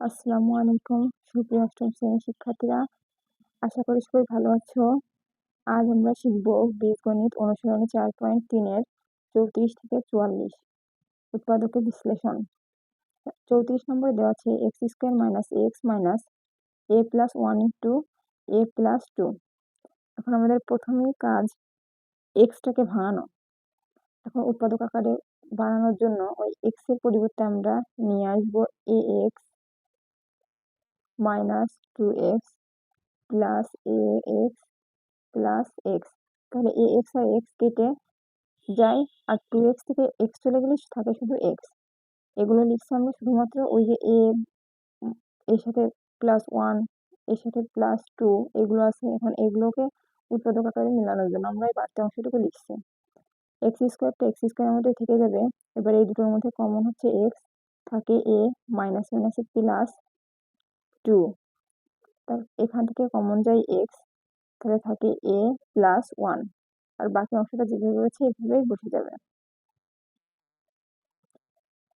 আসসালামু আলাইকুম। সুপ্রিয় অষ্টম শ্রেণির শিক্ষার্থীরা, আশা করি সবাই ভালো আছো। আজ আমরা শিখব বীজগণিত অনুশীলনী চার পয়েন্ট তিনের চৌত্রিশ থেকে চুয়াল্লিশ উৎপাদকের বিশ্লেষণ। চৌত্রিশ নম্বরে দেওয়া আছে x square minus x minus a plus one into a plus two এখন আমাদের প্রথমেই কাজ এক্সটাকে ভাঙানো এখন উৎপাদক আকারে বানানোর জন্য ওই এক্সের পরিবর্তে আমরা নিয়ে আসব a x minus two x plus a x plus x তাহলে এ এক্স আর এক্স কেটে যায়, আর টু এক্স থেকে এক্স চলে গেলে থাকে শুধু এক্স এগুলো লিখছি আমরা শুধুমাত্র ওই যে এ এর সাথে প্লাস ওয়ানের সাথে প্লাস টু এগুলো আছে। এখন এগুলোকে উৎপাদক আকারে মিলানোর জন্য আমরা এই বাড়তি অংশটুকু লিখছি। এক্স স্কোয়ারটা এক্স স্কোয়ারের মধ্যে থেকে যাবে। এবার এই দুটোর মধ্যে কমন হচ্ছে এক্স থাকে এ মাইনাস মাইনাসে প্লাস টু এখান থেকে কমন যায় এক্স তাহলে থাকে এ প্লাস ওয়ান আর বাকি অংশটা যেভাবে রয়েছে, এভাবেই বসে যাবে।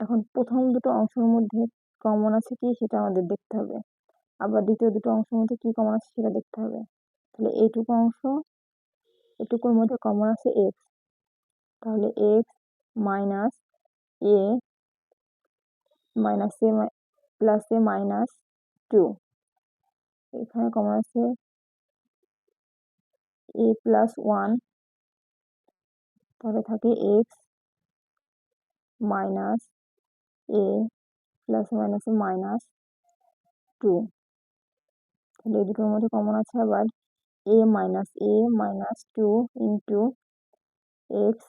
এখন প্রথম দুটো অংশের মধ্যে কমন আছে কি, সেটা আমাদের দেখতে হবে। আবার দ্বিতীয় দুটো অংশের মধ্যে কি কমন আছে, সেটা দেখতে হবে। তাহলে এইটুকু অংশ এটুকুর মধ্যে কমন আছে এক্স তাহলে x minus a minus a plus a minus two এখানে কমন আছে এ প্লাস ওয়ান তাহলে থাকে এক্স মাইনাস এ প্লাস মাইনাসে মাইনাস টু তাহলে এই দুটোর মধ্যে কমন আছে আবার a minus a minus two into x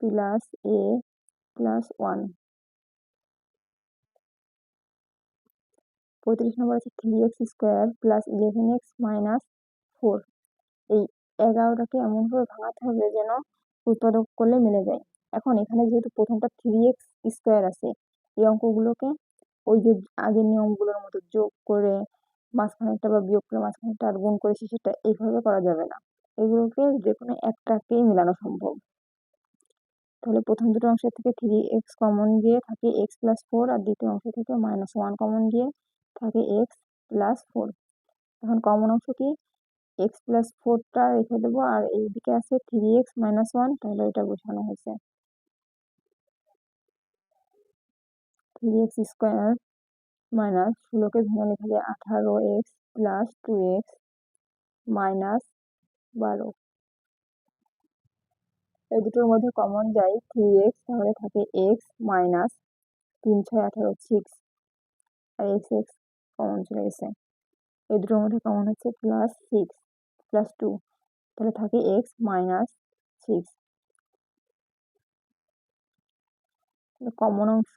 plus a plus one পঁয়ত্রিশ নম্বর আছে three x square plus eleven x minus four এই এগারোটাকে এমনভাবে ভাঙাতে হবে যেন উৎপাদক করলে মিলে যায় এখন এখানে যেহেতু প্রথমটা থ্রি এক্স স্কোয়ার আছে এই অঙ্কগুলোকে ওই যে আগের নিয়মগুলোর মতো যোগ করে মাঝখানেরটা বা বিয়োগ করে মাঝখানেরটা আর গুণ করে সেটা এইভাবে করা যাবে না এগুলোকে যে কোনো একটাকেই মেলানো সম্ভব তাহলে প্রথম দুটো অংশের থেকে থ্রি এক্স কমন দিয়ে থাকে এক্স প্লাস ফোর আর দ্বিতীয় অংশ থেকে মাইনাস ওয়ান কমন দিয়ে থাকে এক্স প্লাস ফোর এখন কমন অংশ কি? এক্স প্লাস ফোরটা রেখে দেবো আর এইদিকে আছে থ্রি এক্স মাইনাস ওয়ান তাহলে এটা বোঝানো হয়েছে। থ্রি এক্স স্কোয়ার মাইনাস ষোলোকে ভেঙে লেখা যায় আঠারো x plus two x minus বারো। এই দুটোর মধ্যে কমন যায় থ্রি এক্স তাহলে থাকে এক্স মাইনাস তিন ছয় আঠারো সিক্স আর এক্স এক্স কমন চলে গেছে এই দুটোর মধ্যে কমন হচ্ছে? প্লাস সিক্স প্লাস টু তাহলে থাকে এক্স মাইনাস সিক্স কমন অংশ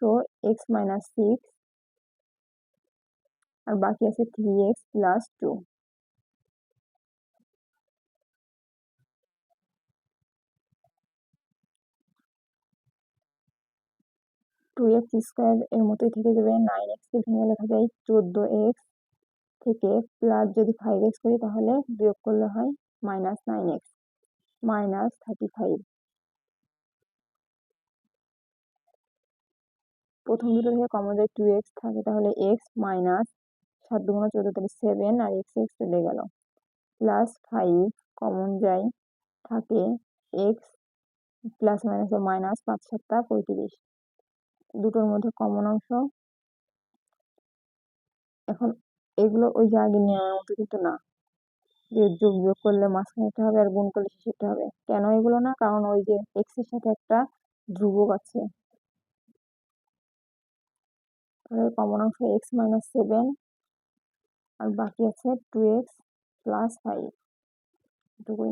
এক্স মাইনাস সিক্স আর বাকি আছে three x plus two two x square এর মতোই থেকে যাবে। নাইন এক্সকে ভেঙে লেখা যায় চোদ্দ এক্স থেকে প্লাস যদি ফাইভ এক্স করি তাহলে বিয়োগ করলে হয় minus nine x minus thirty five প্রথম দুটো থেকে কমন যায় টু এক্স থাকে তাহলে এক্স মাইনাস সাত দুগুণ চোদ্দ তাহলে সেভেন আর এক্স এক্স চলে গেল। প্লাস ফাইভ কমন যায় থাকে এক্স প্লাস মাইনাস মাইনাস পাঁচ সাতটা পঁয়ত্রিশ। দুটোর মধ্যে কমন অংশ। এখন এগুলো ওই যে আগে নেওয়ার মতো কিন্তু না। যে যোগ যোগ করলে মাঝখানেটা হবে আর গুণ করলে শেষেরটা হবে। কেন এগুলো না? কারণ ওই যে এক্সের সাথে একটা ধ্রুবক আছে। কমন অংশ এক্স মাইনাস সেভেন আর বাকি আছে টু এক্স প্লাস ফাইভ এটুকুই।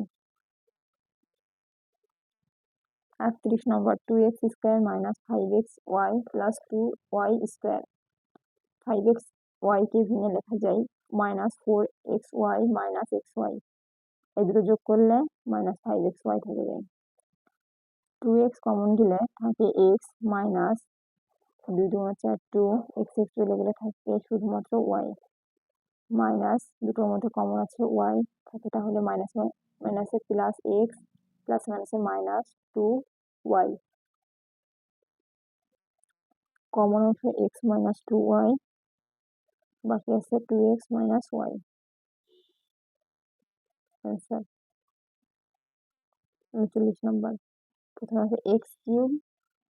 আটত্রিশ নম্বর two x square minus five x y plus two y square five x ওয়াইকে ভেঙে লেখা যায় minus four x y minus x y এই দুটো যোগ করলে মাইনাস ফাইভ এক্স ওয়াই থেকে যায়। টু এক্স কমন দিলে থাকে এক্স মাইনাস দুই দু চার টু এক্স এক্স চলে গেলে থাকে শুধুমাত্র ওয়াই মাইনাস দুটোর মধ্যে কমন আছে ওয়াই থাকে তাহলে মাইনাস মাইনাসে প্লাস এক্স প্লাস মাইনাসে মাইনাস টু ওয়াই কমন অংশ এক্স মাইনাস টু ওয়াই বাকি আছে two x minus y answer উনচল্লিশ নম্বর প্রথমে আছে এক্স কিউব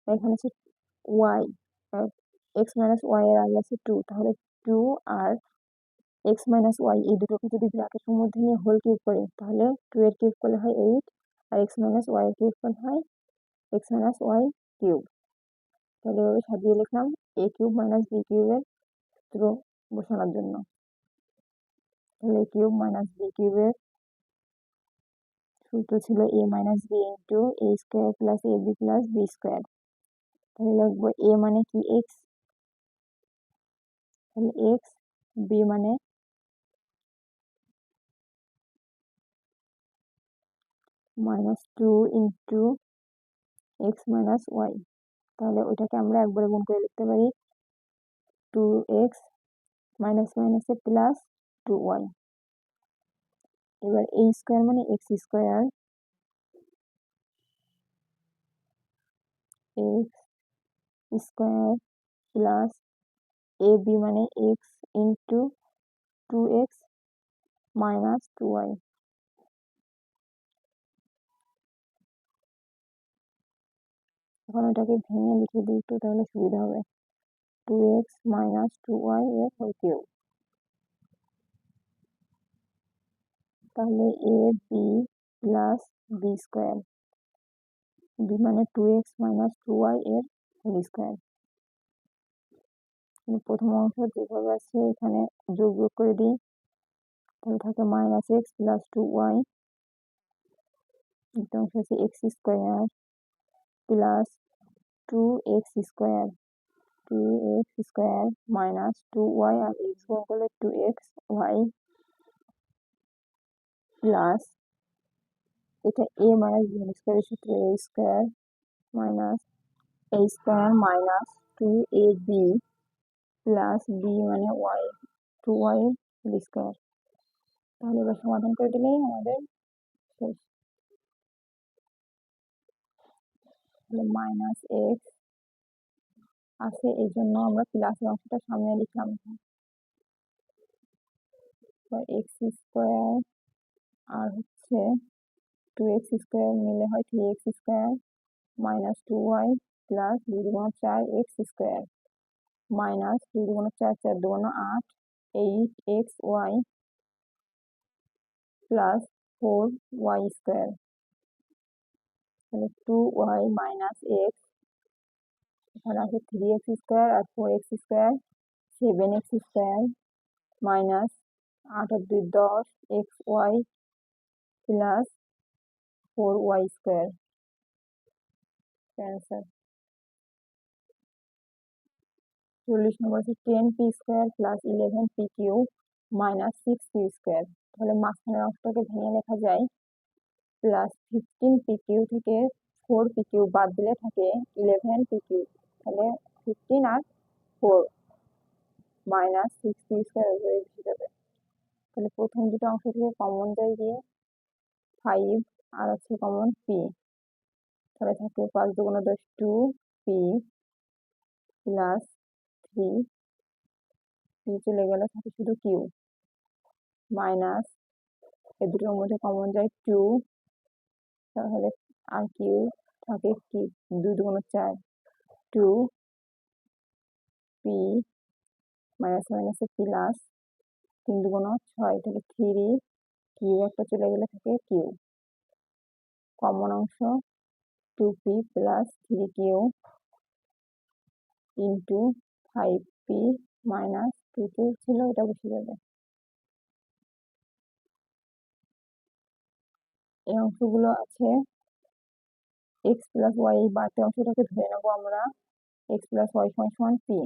এখানে আছে ওয়াই এক্স মাইনাস ওয়াই এর আগে আছে টু তাহলে টু আর এক্স মাইনাস ওয়াই এই দুটোকে যদি ব্র্যাকেটের মধ্যে নিয়ে হোল কিউব করি, তাহলে টু এর কিউব করলে হয় এইট আর এক্স মাইনাস ওয়াই কিউব হয় এক্স মাইনাস ওয়াই কিউব তাহলে এভাবে সাজিয়ে লিখলাম এ কিউব মাইনাস বি কিউবের সূত্র বসানোর জন্য। তাহলে এ কিউব মাইনাস বি কিউবের সূত্র ছিল a minus b into a square plus a b plus b square তাহলে লিখব এ মানে কি এক্স তাহলে এক্স বি মানে minus two into x minus y তাহলে ওইটাকে আমরা একবারে গুণ করে লিখতে পারি টু এক্স মাইনাস মাইনাসে প্লাস টু ওয়াই এবার এই স্কোয়ার মানে x square x square plus a b মানে x into two x minus two y এখন ওটাকে ভেঙে লিখে দিই একটু তাহলে সুবিধা হবে। Two x minus two y এর হোল কিউব তাহলে a b plus b square b মানে two x minus two y এর হোল স্কোয়ার প্রথম অংশ যেভাবে আছে এখানে যোগ যোগ করে দিই। তাহলে থাকে minus x plus two y একটা অংশ আছে x square plus two x square two x square minus two y আর এক্স গুণ টু এক্স ওয়াই প্লাস এটা এ মাইনাস বি স্কোয়ারের সূত্র a square minus a square minus two a b plus b মানে y two y b square তাহলে এবার সমাধান করে দিলেই আমাদের শেষ। তাহলে মাইনাস এক্স আছে এই জন্য আমরা প্লাসের অংশটা সামনে লিখলাম। এক্স স্কোয়ার আর হচ্ছে টু এক্স স্কোয়ার মিলে হয় three x square minus two y plus দুই দুগুণ চার এক্স স্কোয়ার মাইনাস দুই দুগুণ চার চার দুগুণ আট eight x y plus four y square তাহলে টু ওয়াই মাইনাস এক্স এখানে আছে থ্রি এক্স স্কোয়ার আর four x square seven x square minus আট আর দুই দশ x y plus four y square answer চল্লিশ নম্বর হচ্ছে ten p square plus eleven p q minus six p square তাহলে মাঝখানের অংশটাকে ভেঙে লেখা যায় প্লাস ফিফটিন পি কিউ থেকে ফোর পি কিউ বাদ দিলে থাকে ইলেভেন পিকিউ তাহলে ফিফটিন আর ফোর মাইনাস সিক্সটি স্কোয়ার হয়ে যাবে। তাহলে প্রথম দুটো অংশ থেকে কমন যায় দিয়ে ফাইভ আর আছে কমন পি তাহলে থাকে পাঁচ দুগুণ দশ two p plus three p চলে গেলে থাকে শুধু কিউ মাইনাস এ দুটোর মধ্যে কমন যায় টু তাহলে আর কিউ থাকে কি? দুই দুগুণ চার টু পি মাইনাস মাইনাসে প্লাস তিন দুগুণ ছয়, তাহলে থ্রি কিউ একটা চলে গেলে থাকে কিউ কমন অংশ two p plus three q into five p minus two two ছিল, এটা বসে যাবে। এই অংশগুলো আছে। এক্স প্লাস ওয়াই এই বাড়তি অংশটাকে ধরে নেব আমরা। এক্স প্লাস ওয়াই সমান পি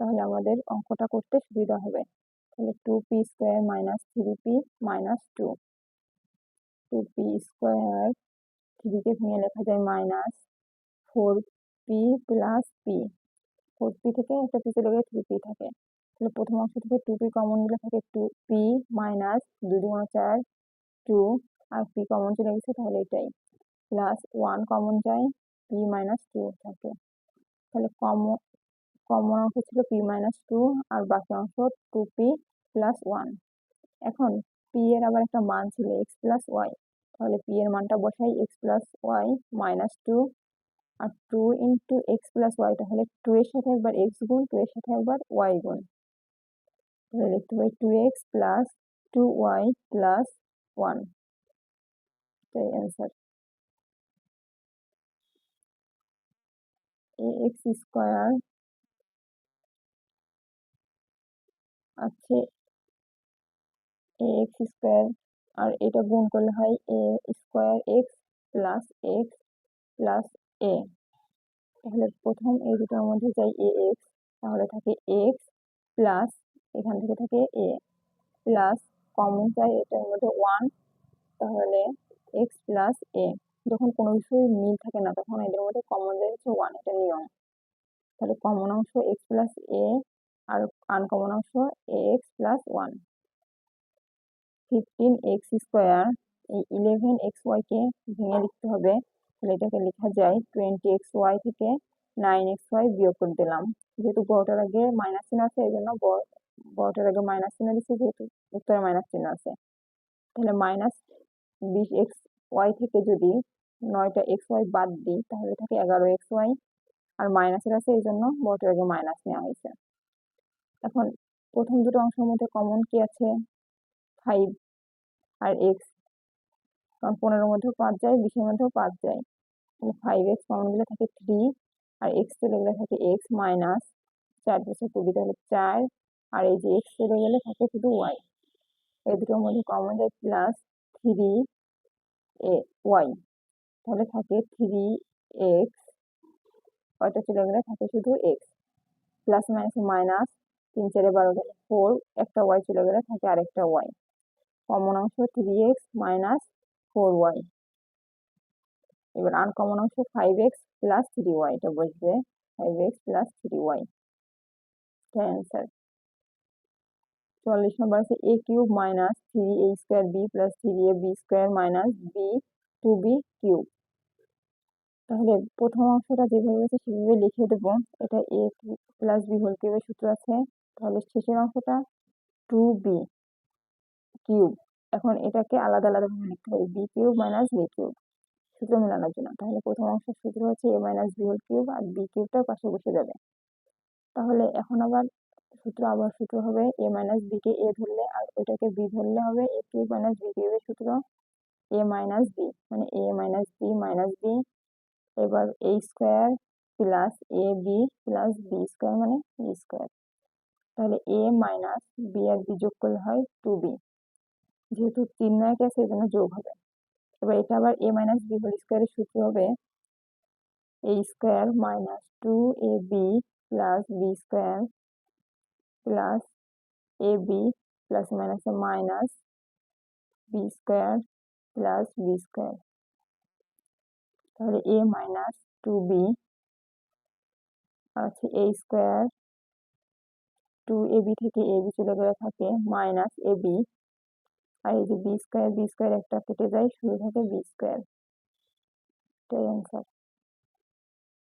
তাহলে আমাদের অঙ্কটা করতে সুবিধা হবে। তাহলে two p square minus three p minus two two p square থ্রিকে ভেঙে লেখা যায় minus four p plus p four p থেকে একটা পি চলে গেলে থ্রি পি থাকে। তাহলে প্রথম অংশ থেকে টু পি কমন নিলে থাকে টু পি মাইনাস দুই দুগুণ চার টু আর পি কমন চলে গেছে তাহলে এটাই। প্লাস ওয়ান কমন যায় পি মাইনাস টু থাকে। তাহলে কমন কমন অংশ ছিল পি মাইনাস টু আর বাকি অংশ টু পি প্লাস ওয়ান এখন পি এর আবার একটা মান ছিল এক্স প্লাস ওয়াই তাহলে পি এর মানটা বসাই x plus y minus two আর two into x plus y তাহলে টু এর সাথে একবার এক্স গুণ টু এর সাথে একবার ওয়াই গুণ। তাহলে লিখতে পারি two x plus two y plus one এটাই অ্যান্সার এ এক্স স্কোয়ার আছে এ এক্স স্কোয়ার আর এটা গুণ করলে হয় a square x plus x plus a তাহলে প্রথম এই দুটোর মধ্যে যাই এ এক্স তাহলে থাকে এক্স প্লাস এখান থেকে থাকে এ প্লাস কমন চাই এটার মধ্যে ওয়ান তাহলে এক্স প্লাস এ যখন কোনো কিছুই মিল থাকে না, তখন এদের মধ্যে কমন যায় হচ্ছে ওয়ান এটা নিয়ম। তাহলে কমন অংশ এক্স প্লাস এ আর আনকমন অংশ x plus one fifteen x square এই ইলেভেন এক্স ওয়াইকে ভেঙে লিখতে হবে। তাহলে এটাকে লেখা যায় টোয়েন্টি এক্স ওয়াই থেকে নাইন এক্স ওয়াই বিয়োগ করে দিলাম। যেহেতু বড়টার আগে মাইনাস চিহ্ন আছে, এই জন্য বড়টার আগে মাইনাস চিহ্ন দিচ্ছে, যেহেতু উত্তরে মাইনাস চিহ্ন আছে। তাহলে মাইনাস বিশ এক্স ওয়াই থেকে যদি নয়টা এক্স ওয়াই বাদ দিই, তাহলে থাকে এগারো এক্স ওয়াই আর মাইনাসের আছে এই জন্য বড়টার আগে মাইনাস নেওয়া হয়েছে। এখন প্রথম দুটো অংশের মধ্যে কমন কি আছে? ফাইভ আর এক্স কারণ পনেরোর মধ্যেও পাঁচ যায়, বিশের মধ্যেও পাঁচ যায়। তাহলে ফাইভ এক্স কমন গেলে থাকে থ্রি আর এক্স চলে গেলে থাকে এক্স মাইনাস চার বছর কুড়ি, তাহলে চার। আর এই যে এক্স চলে গেলে থাকে শুধু ওয়াই এই দুটোর মধ্যে কমন যায় প্লাস থ্রি এ ওয়াই। তাহলে থাকে থ্রি এক্স ওয়াইটা চলে গেলে থাকে শুধু এক্স প্লাস মাইনাস মাইনাস তিন চারে বারো গেলে ফোর একটা ওয়াই চলে গেলে থাকে আরেকটা ওয়াই কমন অংশ three x minus four y এবার আনকমন অংশ five x plus three y এটা বসবে। Five x plus three y answer চল্লিশ নম্বর আছে a cube minus three a square b plus three a b square minus b two b cube. তাহলে প্রথম অংশটা যেভাবে আছে সেভাবে লিখে দেব। এটা এ প্লাস বি হোল কিউবের সূত্র আছে। তাহলে শেষের অংশটা টু বি কিউব। এখন এটাকে আলাদা আলাদাভাবে লিখতে হবে। B cube minus b cube. সূত্র মেলানোর জন্য। তাহলে প্রথম অংশের সূত্র হচ্ছে a minus b whole cube R b কিউবটাও পাশে বসে যাবে। তাহলে এখন আবার সূত্র আবার সূত্র হবে, এ মাইনাস বি কে এ ধরলে, আর ওইটাকে বি ধরলে হবে এ কিউব মাইনাস বি কিউবের সূত্র এ মাইনাস বি মানে a minus b minus b এবার a square plus a b plus b square মানে বি স্কোয়ার তাহলে এ মাইনাস বি আর বি যোগ করলে হয় টু বি যেহেতু তিন নয়কে আছে এই জন্য যোগ হবে, এবার এটা আবার এ মাইনাস বি হোল স্কোয়ারের সূত্র হবে a square minus two a b plus b square plus a b plus মাইনাসে minus b square plus b square তাহলে এ মাইনাস টু বি আছে a square two a b থেকে a B চলে গেলে থাকে মাইনাস এ বি আর এই যে B square B square একটা কেটে যায় শুরু থাকে বি স্কোয়ার এটাই অ্যান্সার